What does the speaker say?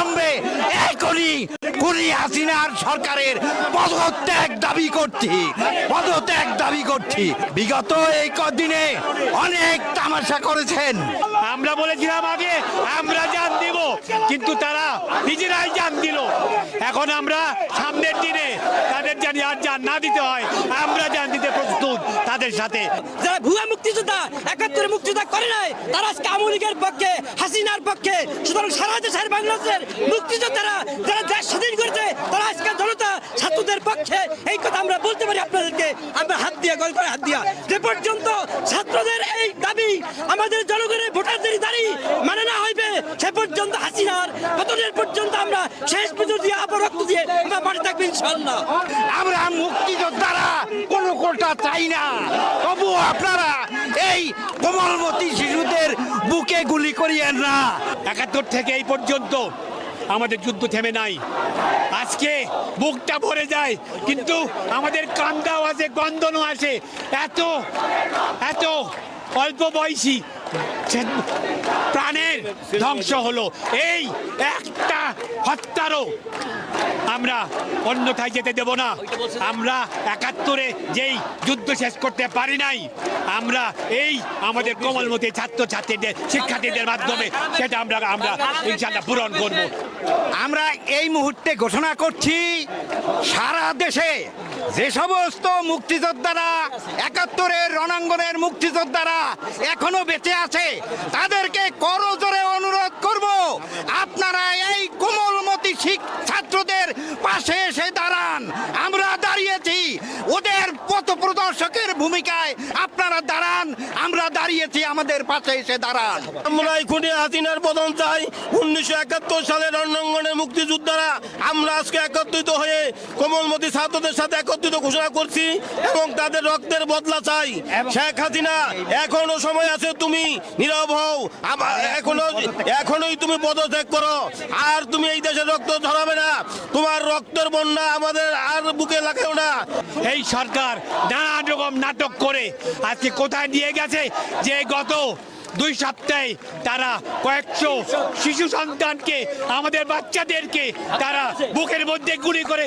নামবে এখনই কুড়ি হাসিনার সরকারের পদত্যাগ দাবি করছি, পদত্যাগ দাবি করছি। বিগত এই কদিনে অনেক তামাশা করেছেন। আমরা বলেছিলাম আগে, আমরা জান দিব, কিন্তু তারা নিজেরাই জান দিল। এখন আমরা সামনের দিনে তাদের জানি আর জান না দিতে হয় আমরা জান দিতে প্রস্তুত তাদের সাথে। যারা ভুয়া মুক্তিযোদ্ধা, একাত্তরে মুক্তিযোদ্ধা করে নাই, তারা আজকে আমলিগের পক্ষে, হাসিনার পক্ষে, সুতরাং সারা দেশের বাংলাদেশের মুক্তিযোদ্ধারা যারা দেশ স্বাধীন করেছে, তারা আজকে জনতা, ছাত্রদের পক্ষে, এই কথা আমরা বলতে পারি আপনাদেরকে। আমরা হাত দিয়া, গল করে হাত দিয়া। যে পর্যন্ত ছাত্রদের এই দাবি আমাদের জনগণের ভোটারদের দাবি মানে না হইবে সে পর্যন্ত পর্যন্ত আমরা শেষ দিয়ে আবার রক্ত দিয়ে আমরা থাকব ইনশাল্লাহ আমরা মুক্তিযোদ্ধারা কোটা চাই না। তবু আপনারা এই শিশুদের বুকে গুলি করিয়েন না। একাত্তর থেকে এই পর্যন্ত আমাদের যুদ্ধ থেমে নাই। আজকে বুকটা ভরে যায়, কিন্তু আমাদের কান্দাও আছে, গন্ধনও আছে। এত এত অল্প বয়সী প্রাণের ধ্বংস হলো। এই একটা হত্যারও আমরা অন্যথায় যেতে দেব না। আমরা একাত্তরে যেই যুদ্ধ শেষ করতে পারি নাই, আমরা এই আমাদের কোমলমতি ছাত্র ছাত্রীদের শিক্ষার্থীদের মাধ্যমে সেটা আমরা আমরা ইনশাল্লাহ পূরণ করব। আমরা এই মুহূর্তে ঘোষণা করছি, সারা দেশে যে সমস্ত মুক্তিযোদ্ধারা, একাত্তরের রণাঙ্গনের মুক্তিযোদ্ধারা এখনও বেঁচে আছে, তাদেরকে করজোরে অনুরোধ করব আপনারা এই কোমলমতি শিখ ছাত্রদের পাশে এসে দাঁড়ান। আমরা দাঁড়িয়েছি। ওদের পথ প্রদর্শকের ভূমিকায় আপনারা দাঁড়ান। আমরা দাঁড়িয়েছি আমাদের পাশে এসে দাঁড়ান। আমরা খুনি হাসিনার পতন চাই। উনিশশো একাত্তর সালের রণাঙ্গনের মুক্তিযোদ্ধারা আমরা আজকে একত্রিত হয়ে কোমলমতি ছাত্রদের সাথে একত্রিত ঘোষণা করছি এবং তাদের রক্তের বদলা চাই। শেখ হাসিনা এখনও সময় আছে তুমি নীরব হও। এখনও এখনোই তুমি পদত্যাগ করো। আর তুমি এই দেশের রক্ত ধরাবে না। তোমার রক্তের বন্যা আমাদের আর বুকে লাগাও না। এই সরকার নানান রকম নাটক করে আজকে কোথায় নিয়ে গেছে যে গত দুই সপ্তাহে তারা কয়েকশো শিশু সন্তানকে, আমাদের বাচ্চাদেরকে তারা বুকের মধ্যে গুলি করে